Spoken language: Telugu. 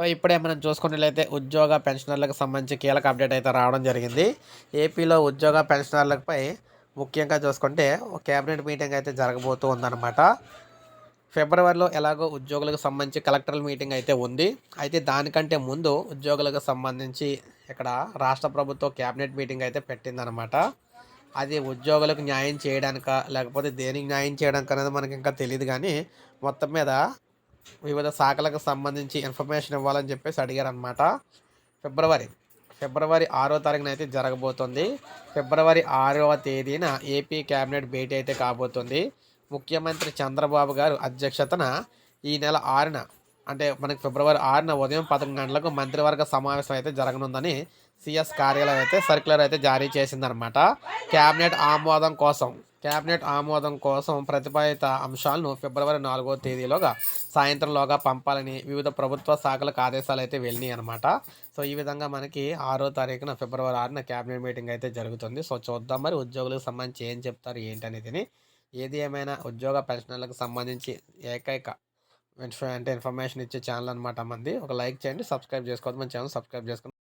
సో ఇప్పుడే మనం చూసుకున్నట్లయితే ఉద్యోగ పెన్షనర్లకు సంబంధించి కీలక అప్డేట్ అయితే రావడం జరిగింది. ఏపీలో ఉద్యోగ పెన్షనర్లపై ముఖ్యంగా చూసుకుంటే ఒక కేబినెట్ మీటింగ్ అయితే జరగబోతూ ఉందన్నమాట. ఫిబ్రవరిలో ఎలాగో ఉద్యోగులకు సంబంధించి కలెక్టరల్ మీటింగ్ అయితే ఉంది. అయితే దానికంటే ముందు ఉద్యోగులకు సంబంధించి ఇక్కడ రాష్ట్ర ప్రభుత్వం క్యాబినెట్ మీటింగ్ అయితే పెట్టిందనమాట అది ఉద్యోగులకు న్యాయం చేయడానిక లేకపోతే దేనికి న్యాయం చేయడానికి అనేది మనకి ఇంకా తెలియదు కానీ మొత్తం మీద వివిధ శాఖలకు సంబంధించి ఇన్ఫర్మేషన్ ఇవ్వాలని చెప్పేసి అడిగారనమాట ఫిబ్రవరి ఫిబ్రవరి ఆరో తారీఖున అయితే జరగబోతుంది. ఫిబ్రవరి ఆరవ తేదీన ఏపీ క్యాబినెట్ భేటీ అయితే కాబోతుంది. ముఖ్యమంత్రి చంద్రబాబు గారు అధ్యక్షతన ఈ నెల ఆరున అంటే మనకి ఫిబ్రవరి ఆరున ఉదయం పదకొండు గంటలకు మంత్రివర్గ సమావేశం అయితే జరగనుందని సిఎస్ కార్యాలయం అయితే సర్క్యులర్ అయితే జారీ చేసిందనమాట క్యాబినెట్ ఆమోదం కోసం క్యాబినెట్ ఆమోదం కోసం ప్రతిపాదిత అంశాలను ఫిబ్రవరి నాలుగో తేదీలోగా సాయంత్రంలోగా పంపాలని వివిధ ప్రభుత్వ శాఖలకు ఆదేశాలు అయితే వెళ్ళినాయి అనమాట సో ఈ విధంగా మనకి ఆరో తారీఖున ఫిబ్రవరి ఆరున క్యాబినెట్ మీటింగ్ అయితే జరుగుతుంది. సో చూద్దాం మరి ఉద్యోగులకు సంబంధించి ఏం చెప్తారు ఏంటనేది. ఏది ఏమైనా ఉద్యోగ పెన్షనర్లకు సంబంధించి ఏకైక అంటే ఇన్ఫర్మేషన్ ఇచ్చే ఛానల్ అనమాట మంది. ఒక లైక్ చేయండి సబ్స్క్రైబ్ చేసుకోవద్దు. మన ఛానల్ సబ్స్క్రైబ్ చేసుకోండి